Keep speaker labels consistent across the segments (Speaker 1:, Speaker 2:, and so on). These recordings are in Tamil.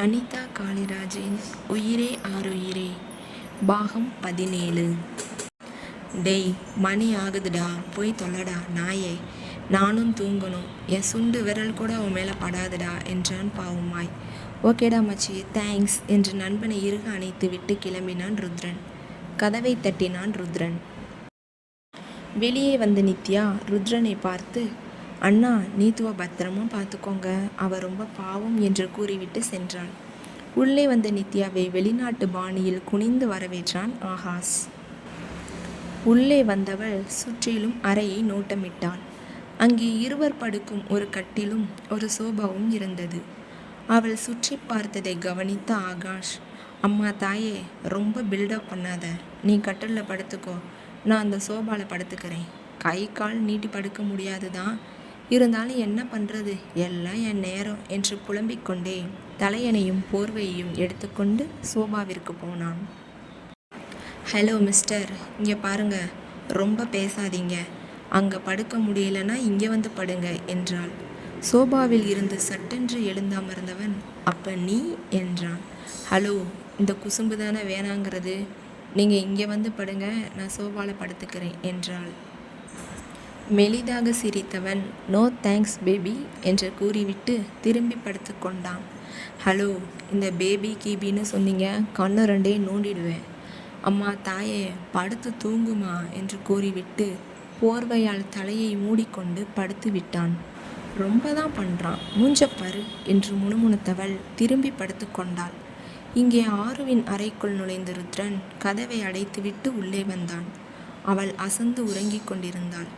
Speaker 1: அனிதா காளிராஜின் உயிரே ஆறுயிரே பாகம் பதினேழு. டேய் மணி ஆகுதுடா. போய் தொல்லடா நாயே. நானும் தூங்கணும். என் சுண்டு விரல் கூட உன் மேலே படாதுடா என்றான் பாவமாய். ஓகேடா மச்சி. தேங்க்ஸ் என்று நண்பனை இறுக அணைத்து விட்டு கிளம்பினான் ருத்ரன். கதவை தட்டினான் ருத்ரன். வெளியே வந்த நித்யா ருத்ரனை பார்த்து அண்ணா நீத்துவ பத்திரமா பார்த்துக்கோங்க அவ ரொம்ப பாவம் என்று கூறிவிட்டு சென்றாள். உள்ளே வந்த நித்யாவை வெளிநாட்டு பாணியில் குனிந்து வரவேற்றான் ஆகாஷ். உள்ளே வந்தவள் சுற்றிலும் அறையை நோட்டமிட்டாள். அங்கே இருவர் படுக்கும் ஒரு கட்டிலும் ஒரு சோபாவும் இருந்தது. அவள் சுற்றி பார்த்ததை கவனித்த ஆகாஷ் அம்மா தாயே ரொம்ப பில்டப் பண்ணாத. நீ கட்டிலில் படுத்துக்கோ. நான் அந்த சோபாவில் படுத்துக்கிறேன். கை கால் நீட்டி படுக்க முடியாது தான் இருந்தாலும் என்ன பண்ணுறது எல்லாம் என் நேரம் என்று புலம்பிக் கொண்டே தலையணையும் போர்வையையும் எடுத்துக்கொண்டு சோபாவிற்கு போனான். ஹலோ மிஸ்டர் இங்கே பாருங்க. ரொம்ப பேசாதீங்க. அங்கே படுக்க முடியலன்னா இங்கே வந்து படுங்க என்றாள். சோபாவில் இருந்து சட்டென்று எழுந்து அமர்ந்தவன் நீ? என்றான். ஹலோ இந்த குசும்பு தானே வேணாங்கிறது. நீங்கள் இங்கே வந்து படுங்க. நான் சோபாவில் படுத்துக்கிறேன் என்றாள். மெலிதாக சிரித்தவன் நோ தேங்க்ஸ் பேபி என்று கூறிவிட்டு திரும்பி படுத்து கொண்டான். ஹலோ இந்த பேபி கீபின்னு சொன்னீங்க கண்ணு ரெண்டே நோண்டிடுவேன். அம்மா தாயே படுத்து தூங்குமா என்று கூறிவிட்டு போர்வையால் தலையை மூடிக்கொண்டு படுத்து விட்டான். ரொம்ப தான் பண்ணுறான் மூஞ்சப்பாரு என்று முணுமுணுத்தவள் திரும்பி படுத்து கொண்டாள். இங்கே ஆறுவின் அறைக்குள் நுழைந்த ருத்ரன் கதவை அடைத்துவிட்டு உள்ளே வந்தான். அவள் அசந்து உறங்கிக் கொண்டிருந்தாள்.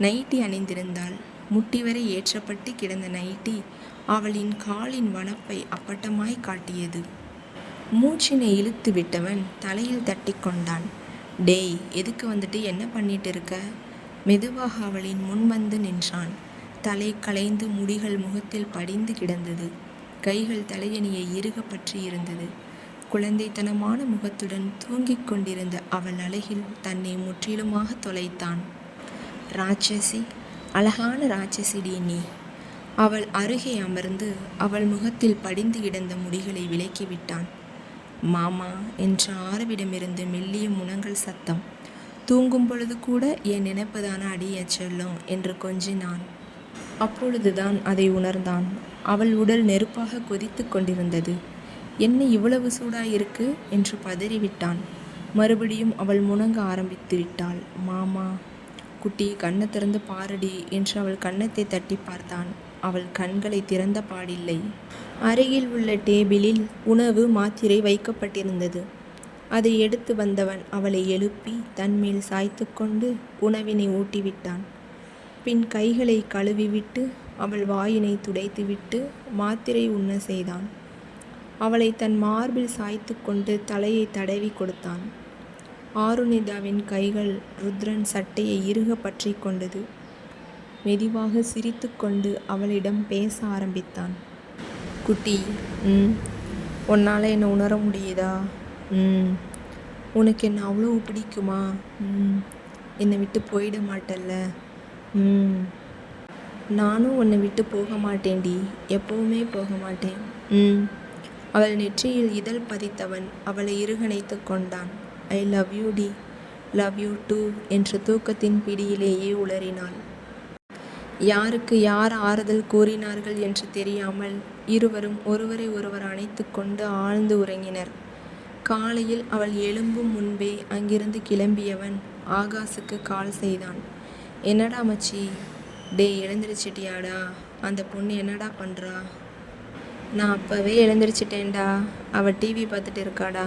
Speaker 1: நைட்டி அணிந்திருந்தாள். முட்டி வரை ஏற்றப்பட்டு கிடந்த நைட்டி அவளின் காலின் வனப்பை அப்பட்டமாய் காட்டியது. மூச்சினை இழுத்து விட்டவன் தலையில் தட்டி கொண்டான். டேய் எதுக்கு வந்துட்டு என்ன பண்ணிட்டு இருக்க? மெதுவாக அவளின் முன் வந்து நின்றான். தலை களைந்து முடிகள் முகத்தில் படிந்து கிடந்தது. கைகள் தலையணியை இறுக பற்றி இருந்தது. குழந்தைத்தனமான முகத்துடன் தூங்கிக் கொண்டிருந்த அவள் அழகில் தன்னை முற்றிலுமாக தொலைத்தான். ராட்சசி அழகான ராட்சசிடி நீ. அவள் அருகே அமர்ந்து அவள் முகத்தில் படிந்து கிடந்த முடிகளை விலக்கிவிட்டான் மாமா என்ற ஆரவிடமிருந்து மெல்லிய முனங்கள் சத்தம். தூங்கும் பொழுது கூட என் நினைப்பதான அடிய செல்லும் என்று கொஞ்சினான். அப்பொழுதுதான் அதை உணர்ந்தான். அவள் உடல் நெருப்பாக கொதித்து கொண்டிருந்தது. என்ன இவ்வளவு சூடாயிருக்கு என்று பதறிவிட்டான். மறுபடியும் அவள் முணங்க ஆரம்பித்து விட்டாள். மாமா குட்டி கண்ணை திறந்து பாரடி என்று அவள் கன்னத்தை தட்டி பார்த்தான். அவள் கண்களை திறந்த பாடில்லை. அருகில் உள்ள டேபிளில் உணவு மாத்திரை வைக்கப்பட்டிருந்தது. அதை எடுத்து வந்தவன் அவளை எழுப்பி தன்மேல் சாய்த்து கொண்டு உணவினை ஊட்டிவிட்டான். பின் கைகளை கழுவிவிட்டு அவள் வாயினை துடைத்துவிட்டு மாத்திரை உண்ண செய்தான். அவளை தன் மார்பில் சாய்த்து கொண்டு தலையை தடவி கொடுத்தான். ஆருணிதாவின் கைகள் ருத்ரன் சட்டையை இறுக பற்றி கொண்டது. மெதுவாக சிரித்து கொண்டு அவளிடம் பேச ஆரம்பித்தான். குட்டி ம் உன்னால் என்னை உணர முடியுதா? ம் உனக்கு என்ன அவ்வளோ பிடிக்குமா? ம் என்னை விட்டு போயிட மாட்டல்ல? ம் நானும் உன்னை விட்டு போக மாட்டேன்டி எப்பவுமே போக மாட்டேன். ம் அவள் நெற்றியில் இதழ் பதித்தவன் அவளை இருகணைத்து கொண்டான். ஐ லவ் யூ டி லவ் யூ டூ என்று தூக்கத்தின் பிடியிலேயே உளறினாள். யாருக்கு யார் ஆறுதல் கூறினார்கள் என்று தெரியாமல் இருவரும் ஒருவரை ஒருவர் அணைத்து கொண்டு ஆழ்ந்து உறங்கினர். காலையில் அவள் எழும்பும் முன்பே அங்கிருந்து கிளம்பியவன் ஆகாசுக்கு கால் செய்தான். என்னடா மச்சி? டே எழுந்திரிச்சிட்டியாடா? அந்த பொண்ணு என்னடா பண்ணுறா நான் அப்போவே எழுந்திரிச்சிட்டேன்டா. அவள் டிவி பார்த்துட்டு இருக்காடா.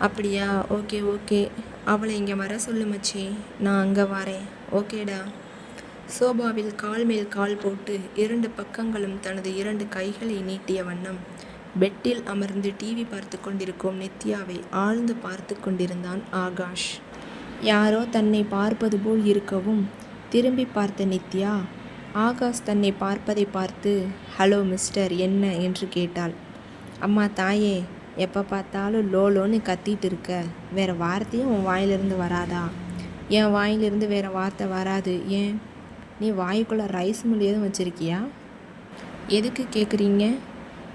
Speaker 1: அப்படியா? Okay okay. அவளை இங்கே வர சொல்லு மச்சி. நான் அங்கே வரேன். ஓகேடா. சோபாவில் கால் மேல் கால் போட்டு இரண்டு பக்கங்களும் தனது இரண்டு கைகளை நீட்டிய வண்ணம் பெட்டில் அமர்ந்து டிவி பார்த்து கொண்டிருக்கும் நித்யாவை ஆழ்ந்து பார்த்து கொண்டிருந்தான் ஆகாஷ். யாரோ தன்னை பார்ப்பது போல் இருக்கவும் திரும்பி பார்த்த நித்யா ஆகாஷ் தன்னை பார்ப்பதை பார்த்து ஹலோ மிஸ்டர் என்ன? என்று கேட்டாள். அம்மா தாயே எப்போ பார்த்தாலும் லோலோன்னு கத்திட்டு இருக்க. வேறு வார்த்தையும் உன் வாயிலிருந்து வராதா? என் வாயிலிருந்து வேறு வார்த்தை வராது. ஏன்? நீ வாய்க்குள்ளே ரைஸ் மில் எதுவும் வச்சுருக்கியா? எதுக்கு கேட்குறீங்க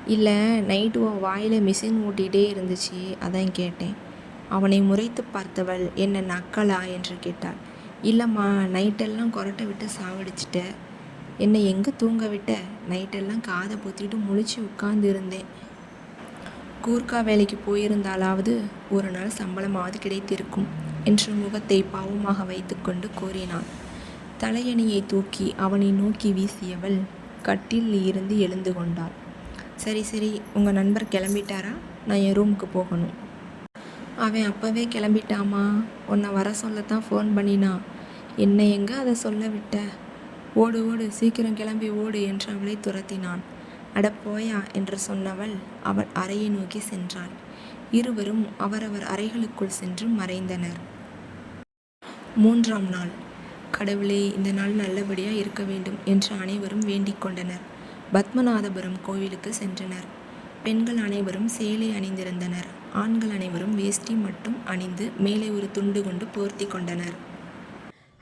Speaker 1: இல்லை நைட்டு உன் வாயில் மிஷின் ஓட்டிகிட்டே இருந்துச்சு அதான் கேட்டேன். அவனை முறைத்து பார்த்தவள் என்ன நக்கலா என்று கேட்டாள். இல்லைம்மா நைட்டெல்லாம் கொரட்டை விட்டு சாவடிச்சிட்ட. என்னை எங்கே தூங்க விட்ட? நைட்டெல்லாம் காதை பொத்திட்டு முழிச்சு உட்காந்து இருந்தேன். கூர்க்கா வேலைக்கு போயிருந்தாலாவது ஒரு நாள் சம்பளமாவது கிடைத்திருக்கும் என்று முகத்தை பாவமாக வைத்துக்கொண்டு கூறினான். தலையணியை தூக்கி அவனை நோக்கி வீசியவள் கட்டில் இருந்து எழுந்து கொண்டாள். சரி சரி உங்கள் நண்பர் கிளம்பிட்டாரா? நான் என் ரூமுக்கு போகணும். அவன் அப்போவே கிளம்பிட்டாமா? உன்னை வர சொல்லத்தான் ஃபோன் பண்ணினான் என்னை எங்கே அதை சொல்ல விட்ட? ஓடு ஓடு சீக்கிரம் கிளம்பி ஓடு என்று அவளை துரத்தினான். அட போயா என்று சொன்னவள் அவள் அறையை நோக்கி சென்றாள். இருவரும் அவரவர் அறைகளுக்குள் சென்று மறைந்தனர். மூன்றாம் நாள். கடவுளே இந்த நாள் நல்லபடியாக இருக்க வேண்டும் என்று அனைவரும் வேண்டிக் கொண்டனர். பத்மநாதபுரம் கோவிலுக்கு சென்றனர். பெண்கள் அனைவரும் சேலை அணிந்திருந்தனர். ஆண்கள் அனைவரும் வேஷ்டி மட்டும் அணிந்து மேலே ஒரு துண்டு கொண்டு போர்த்தி கொண்டனர்.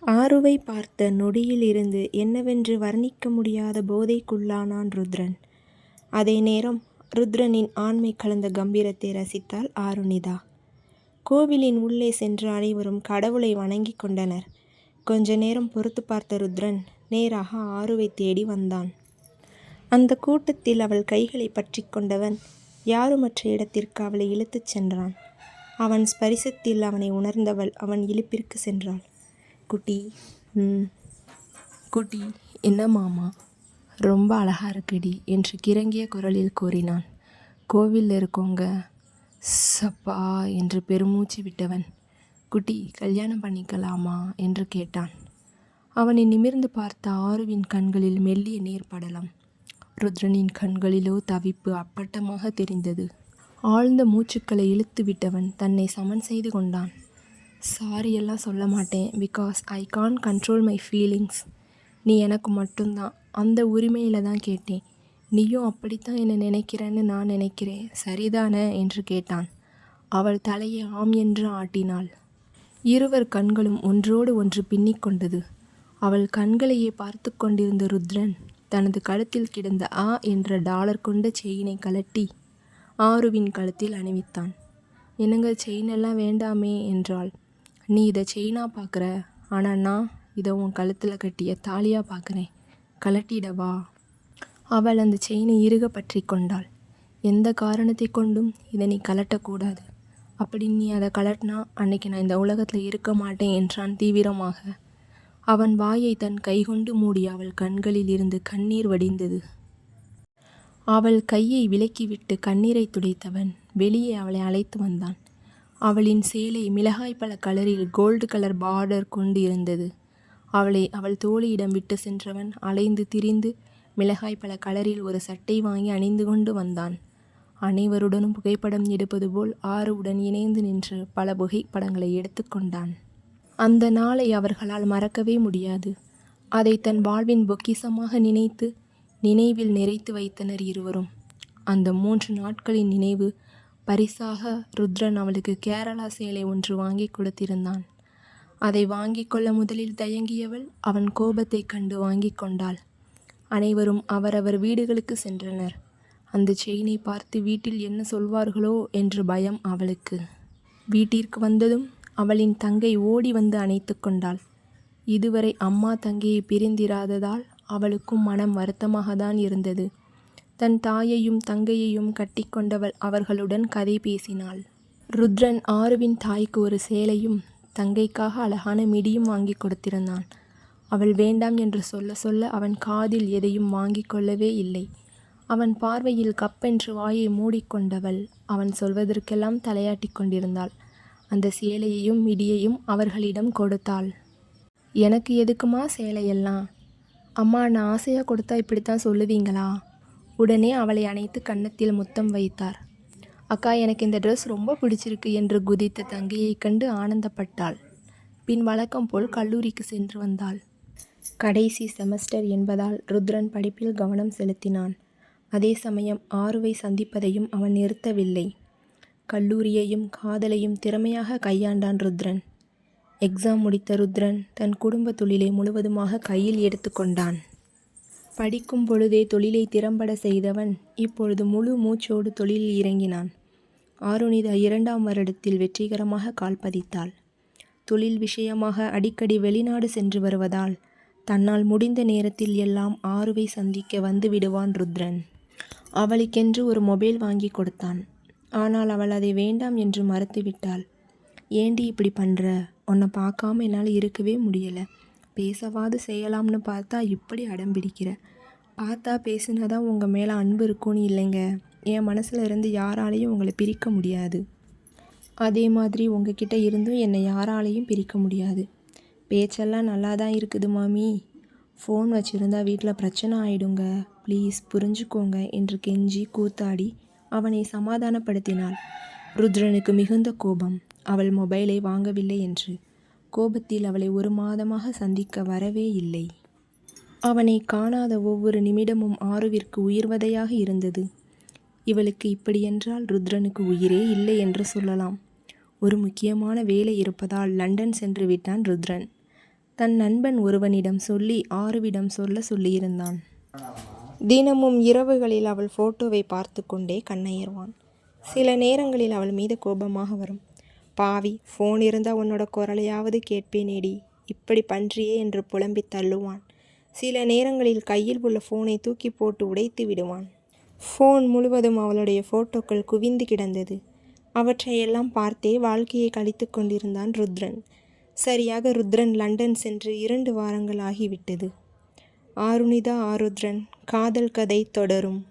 Speaker 1: ஆறுவை பார்த்த நொடியிலிருந்து என்னவென்று வர்ணிக்க முடியாத போதைக்குள்ளானான் ருத்ரன். அதே நேரம் ருத்ரனின் ஆண்மை கலந்த கம்பீரத்தை ரசித்தாள் ஆருணிதா. கோவிலின் உள்ளே சென்று அனைவரும் கடவுளை வணங்கி கொண்டனர். கொஞ்ச நேரம் பொறுத்து பார்த்த ருத்ரன் நேராக ஆருவை தேடி வந்தான். அந்த கூட்டத்தில் அவள் கைகளை பற்றி கொண்டவன் யாருமற்ற இடத்திற்கு அவளை இழுத்துச் சென்றான். அவன் ஸ்பரிசத்தில் அவனை உணர்ந்தவள் அவன் இழுப்பிற்கு சென்றாள். குட்டி ம். குட்டி என்ன மாமா? ரொம்ப அழகாக இருக்குடி என்று கிறங்கிய குரலில் கூறினான். கோவிலில் இருக்கோங்க சப்பா என்று பெருமூச்சு விட்டவன். குட்டி கல்யாணம் பண்ணிக்கலாமா? என்று கேட்டான். அவனை நிமிர்ந்து பார்த்த ஆருவின் கண்களில் மெல்லிய நீர் படலம். ருத்ரனின் கண்களிலோ தவிப்பு அப்பட்டமாக தெரிந்தது. ஆழ்ந்த மூச்சுக்களை இழுத்து விட்டவன் தன்னை சமன் செய்து கொண்டான். சாரி எல்லாம் சொல்ல மாட்டேன். Because I can control my feelings நீ எனக்கு மட்டும்தான். அந்த உரிமையில் தான் கேட்டேன். நீயும் அப்படித்தான் என்னை நினைக்கிறேன்னு நான் நினைக்கிறேன். சரிதானே? என்று கேட்டான். அவள் தலையை ஆம் என்று ஆட்டினாள். இருவர் கண்களும் ஒன்றோடு ஒன்று பின்னிக் கொண்டது. அவள் கண்களையே பார்த்து கொண்டிருந்த ருத்ரன் தனது கழுத்தில் கிடந்த ஆ என்ற டாலர் கொண்ட செயினை கலட்டி ஆருவின் கழுத்தில் அணிவித்தான். என்னங்க செயின் எல்லாம் வேண்டாமே என்றாள். நீ இதை செயினாக பார்க்குற ஆனால் நான் இதை உன் கழுத்தில் கட்டிய தாலியாக பார்க்குறேன் கலட்டிடவா? அவள் அந்த செயினை இறுக பற்றி கொண்டாள். எந்த காரணத்தை கொண்டும் இதை நீ கலட்டக்கூடாது அப்படி நீ அதை கலட்டினா அன்னைக்கு நான் இந்த உலகத்தில் இருக்க மாட்டேன் என்றான் தீவிரமாக. அவன் வாயை தன் கைகொண்டு மூடி அவள் கண்களில் இருந்து கண்ணீர் வடிந்தது. அவள் கையை விலக்கிவிட்டு கண்ணீரை துடைத்தவன் வெளியே அவளை அழைத்து வந்தான். அவளின் சேலை மிளகாய் பழ கலரில் கோல்டு கலர் பார்டர் கொண்டு இருந்தது. அவளை அவள் தோழியிடம் விட்டு சென்றவன் அலைந்து திரிந்து மிளகாய் பல கலரில் ஒரு சட்டை வாங்கி அணிந்து கொண்டு வந்தான். அனைவருடனும் புகைப்படம் எடுப்பது போல் ஆறுவுடன் இணைந்து நின்று பல புகைப்படங்களை எடுத்துக்கொண்டான் அந்த நாளை அவர்களால் மறக்கவே முடியாது. அதை தன் வாழ்வின் பொக்கிசமாக நினைத்து நினைவில் நிறைத்து வைத்தனர் இருவரும். அந்த மூன்று நாட்களின் நினைவு பரிசாக ருத்ரன் அவளுக்கு கேரளா சேலை ஒன்று வாங்கி கொடுத்திருந்தான். அதை வாங்கி கொள்ள முதலில் தயங்கியவள் அவன் கோபத்தைக் கண்டு வாங்கி கொண்டாள். அனைவரும் அவரவர் வீடுகளுக்கு சென்றனர். அந்த செயினை பார்த்து வீட்டில் என்ன சொல்வார்களோ என்று பயம் அவளுக்கு. வீட்டிற்கு வந்ததும் அவளின் தங்கை ஓடி வந்து அணைத்து கொண்டாள். இதுவரை அம்மா தங்கையை பிரிந்திராததால் அவளுக்கும் மனம் வருத்தமாக தான் இருந்தது. தன் தாயையும் தங்கையையும் கட்டிக்கொண்டவள் அவர்களுடன் கதை பேசினாள். ருத்ரன் ஆருவின் தாய்க்கு ஒரு சேலையும் தங்கைக்காக அழகான மிடியும் வாங்கி கொடுத்திருந்தான். அவள் வேண்டாம் என்று சொல்ல சொல்ல அவன் காதில் எதையும் வாங்கி கொள்ளவே இல்லை. அவன் பார்வையில் கப்பென்று வாயை மூடிக்கொண்டவள் அவன் சொல்வதற்கெல்லாம் தலையாட்டி கொண்டிருந்தாள். அந்த சேலையையும் மிடியையும் அவர்களிடம் கொடுத்தாள். எனக்கு எதுக்குமா சேலையெல்லாம்? அம்மா நான் ஆசையாக கொடுத்தா இப்படித்தான் சொல்லுவீங்களா? உடனே அவளை அணைத்து கன்னத்தில் முத்தம் வைத்தார். அக்கா எனக்கு இந்த ட்ரெஸ் ரொம்ப பிடிச்சிருக்கு என்று குதித்த தங்கையைக் கண்டு ஆனந்தப்பட்டாள். பின் வழக்கம் போல் கல்லூரிக்கு சென்று வந்தாள். கடைசி செமஸ்டர் என்பதால் ருத்ரன் படிப்பில் கவனம் செலுத்தினான். அதே சமயம் ஆறுவை சந்திப்பதையும் அவன் நிறுத்தவில்லை. கல்லூரியையும் காதலையும் திறமையாக கையாண்டான் ருத்ரன். எக்ஸாம் முடித்த ருத்ரன் தன் குடும்ப தொழிலை முழுவதுமாக கையில் எடுத்துக்கொண்டான் படிக்கும் பொழுதே தொழிலை திறம்பட செய்தவன் இப்பொழுது முழு மூச்சோடு தொழிலில் இறங்கினான். ஆருணிதா இரண்டாம் வருடத்தில் வெற்றிகரமாக கால் பதித்தாள். தொழில் விஷயமாக அடிக்கடி வெளிநாடு சென்று வருவதால் தன்னால் முடிந்த நேரத்தில் எல்லாம் ஆருவை சந்திக்க வந்து விடுவான் ருத்ரன். அவளுக்கென்று ஒரு மொபைல் வாங்கி கொடுத்தான். ஆனால் அவள் அதை வேண்டாம் என்று மறுத்துவிட்டாள் ஏண்டி இப்படி பண்ணுற உன்னை பார்க்காம என்னால் இருக்கவே முடியலை. பேசவாது செய்யலாம்னு பார்த்தா இப்படி அடம் பிடிக்கிற. பார்த்தா பேசினாதான் உங்கள் மேலே அன்பு இருக்கும்னு இல்லைங்க. என் மனசில் இருந்து யாராலையும் உங்களை பிரிக்க முடியாது. அதே மாதிரி உங்ககிட்ட இருந்தும் என்னை யாராலையும் பிரிக்க முடியாது. பேச்செல்லாம் நல்லா தான் இருக்குது மாமி. ஃபோன் வச்சுருந்தா வீட்டில் பிரச்சனை ஆயிடுங்க. ப்ளீஸ் புரிஞ்சுக்கோங்க என்று கெஞ்சி கூத்தாடி அவனை சமாதானப்படுத்தினாள். ருத்ரனுக்கு மிகுந்த கோபம். அவள் மொபைலை வாங்கவில்லை என்று. கோபத்தில் அவளை ஒரு மாதமாக சந்திக்க வரவே இல்லை. அவனை காணாத ஒவ்வொரு நிமிடமும் ஆறுவிற்கு உயிர்வதையாக இருந்தது. இவளுக்கு இப்படியென்றால் ருத்ரனுக்கு உயிரே இல்லை என்று சொல்லலாம். ஒரு முக்கியமான வேலை இருப்பதால் லண்டன் சென்று விட்டான் ருத்ரன். தன் நண்பன் ஒருவனிடம் சொல்லி ஆறுவிடம் சொல்ல சொல்லியிருந்தான். தினமும் இரவுகளில் அவள் ஃபோட்டோவை பார்த்து கொண்டே கண்ணையர்வான் சில நேரங்களில் அவள் மீது கோபமாக வரும். பாவி ஃபோன் இருந்தால் உன்னோட குரலையாவது கேட்பேனேடி. இப்படி பன்றியே என்று புலம்பி தள்ளுவான். சில நேரங்களில் கையில் உள்ள ஃபோனை தூக்கி போட்டு உடைத்து விடுவான். ஃபோன் முழுவதும் அவளுடைய ஃபோட்டோக்கள் குவிந்து கிடந்தது. அவற்றையெல்லாம் பார்த்தே வாழ்க்கையை கழித்து கொண்டிருந்தான் ருத்ரன். சரியாக ருத்ரன் லண்டன் சென்று இரண்டு வாரங்கள் ஆகிவிட்டது. ஆருணிதா ஆருத்ரன் காதல் கதை தொடரும்.